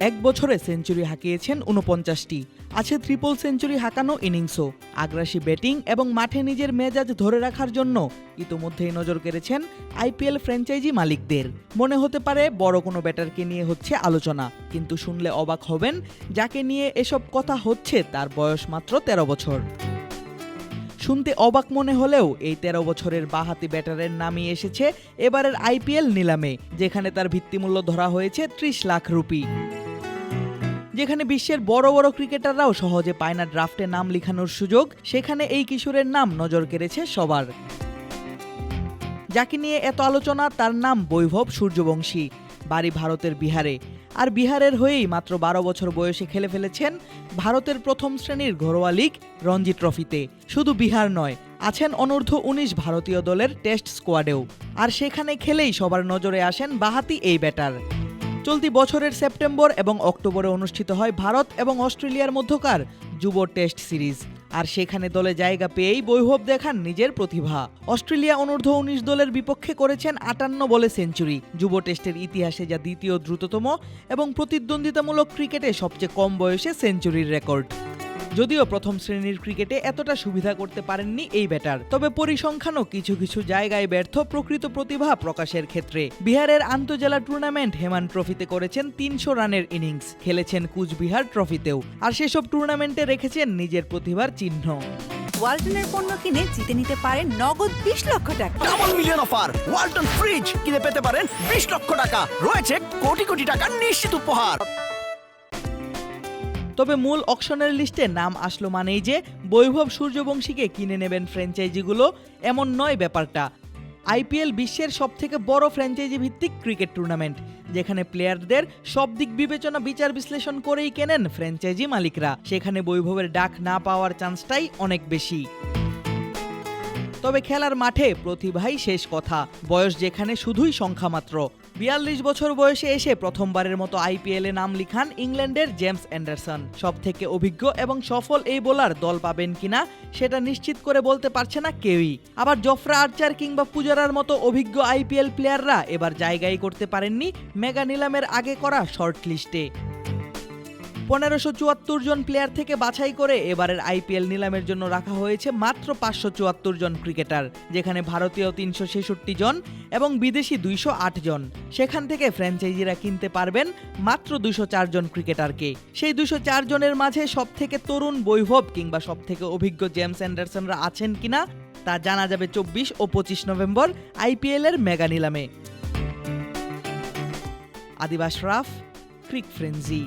এক বছরে সেঞ্চুরি হাঁকিয়েছেন উনপঞ্চাশটি আছে ট্রিপল সেঞ্চুরি হাঁকানো ইনিংসও। আগ্রাসী ব্যাটিং এবং মাঠে নিজের মেজাজ ধরে রাখার জন্য ইতোমধ্যেই নজর কেড়েছেন আইপিএল ফ্র্যাঞ্চাইজি মালিকদের। মনে হতে পারে বড় কোনো ব্যাটারকে নিয়ে হচ্ছে আলোচনা, কিন্তু শুনলে অবাক হবেন যাকে নিয়ে এসব কথা হচ্ছে তার বয়স মাত্র তেরো বছর। শুনতে অবাক মনে হলেও এই তেরো বছরের বাহাতি ব্যাটারের নামই এসেছে এবারের আইপিএল নিলামে, যেখানে তার ভিত্তিমূল্য ধরা হয়েছে ত্রিশ লাখ রুপি। যেখানে বিশ্বের বড় বড় ক্রিকেটাররাও সহজে পায় না ড্রাফটে নাম লিখানোর সুযোগ, সেখানে এই কিশোরের নাম নজর কেড়েছে সবার। যাকে নিয়ে এত আলোচনা, তার নাম বৈভব সূর্যবংশী, বাড়ি ভারতের বিহারে। আর বিহারের হয়েই মাত্র বারো বছর বয়সে খেলে ফেলেছেন ভারতের প্রথম শ্রেণির ঘরোয়া লিগ রঞ্জি ট্রফিতে। শুধু বিহার নয়, আছেন অনূর্ধ্ব উনিশ ভারতীয় দলের টেস্ট স্কোয়াডেও। আর সেখানে খেলেই সবার নজরে আসেন বাহাতি এই ব্যাটার। চলতি বছরের সেপ্টেম্বর এবং অক্টোবরে অনুষ্ঠিত হয় ভারত এবং অস্ট্রেলিয়ার মধ্যকার যুব টেস্ট সিরিজ। আর সেখানে দলে জায়গা পেয়েই বৈভব দেখান নিজের প্রতিভা। অস্ট্রেলিয়া অনূর্ধ্ব উনিশ দলের বিপক্ষে করেছেন আটান্ন বলে সেঞ্চুরি। যুব টেস্টের ইতিহাসে যা দ্বিতীয় দ্রুততম এবং প্রতিদ্বন্দ্বিতামূলক ক্রিকেটে সবচেয়ে কম বয়সে সেঞ্চুরির রেকর্ড। যদিও প্রথম শ্রেণির ক্রিকেটে এতটা সুবিধা করতে পারেননি এই ব্যাটার তবে পরিসংখ্যানও কিছু কিছু জায়গায় ব্যর্থ প্রকৃত প্রতিভা প্রকাশের ক্ষেত্রে। বিহারের আন্তজেলা টুর্নামেন্ট হেমান ট্রফিতে করেছেন তিনশো রানের ইনিংস খেলেছেন কুচবিহার ট্রফিতেও আর সেসব টুর্নামেন্টে রেখেছেন নিজের প্রতিভার চিহ্ন। ওয়ালটনের পণ্য কিনে জিতে নিতে পারেন নগদ বিশ লক্ষ টাকা। Double million offer Walton fridge কিনে পেতে পারেন বিশ লক্ষ টাকা রয়েছে কোটি কোটি টাকার নিশ্চিত উপহার। তবে মূল অকশনের লিস্টে নাম আসলো মানেই যে বৈভব সূর্যবংশীকে কিনে নেবেন ফ্র্যাঞ্চাইজিগুলো। এমন নয় ব্যাপারটা। আইপিএল বিশ্বের সবথেকে বড় ফ্র্যাঞ্চাইজি ভিত্তিক ক্রিকেট টুর্নামেন্ট, যেখানে প্লেয়ারদের সব দিক বিবেচনা বিচার বিশ্লেষণ করেই কেনেন ফ্র্যাঞ্চাইজি মালিকরা। সেখানে বৈভবের ডাক না পাওয়ার চান্সটাই অনেক বেশি। তবে খেলার মাঠে প্রতিভাই শেষ কথা। বয়স যেখানে শুধুই সংখ্যা মাত্র বিয়াল্লিশ বছর বয়সে এসে প্রথমবারের মতো আইপিএলে নাম লিখান ইংল্যান্ডের জেমস অ্যান্ডারসন। সব থেকে অভিজ্ঞ এবং সফল এই বোলার দল পাবেন কিনা সেটা নিশ্চিত করে বলতে পারছে না কেউই। আবার জফরা আর্চার কিংবা পূজারার মতো অভিজ্ঞ আইপিএল প্লেয়াররা এবার জায়গাই করতে পারেননি মেগা নিলামের আগে করা শর্ট লিস্টে পনেরোশো চুয়াত্তর জন প্লেয়ার থেকে বাছাই করে এবারের আইপিএল নিলামের জন্য রাখা হয়েছে মাত্র পাঁচশো চুয়াত্তর জন ক্রিকেটার যেখানে ভারতীয় তিনশো ছেষট্টি জন এবং বিদেশি দুইশো আট জন। সেখান থেকে ফ্র্যাঞ্চাইজিরা কিনতে পারবেন মাত্র দুশো জন ক্রিকেটারকে সেই দুশো জনের মাঝে সব থেকে তরুণ বৈভব কিংবা সব থেকে অভিজ্ঞ জেমস অ্যান্ডারসনরা আছেন কিনা, তা জানা যাবে চব্বিশ ও পঁচিশ নভেম্বর আইপিএলের মেগা নিলামে। আদিবাস রাফ, ক্রিক ফ্রেঞ্জি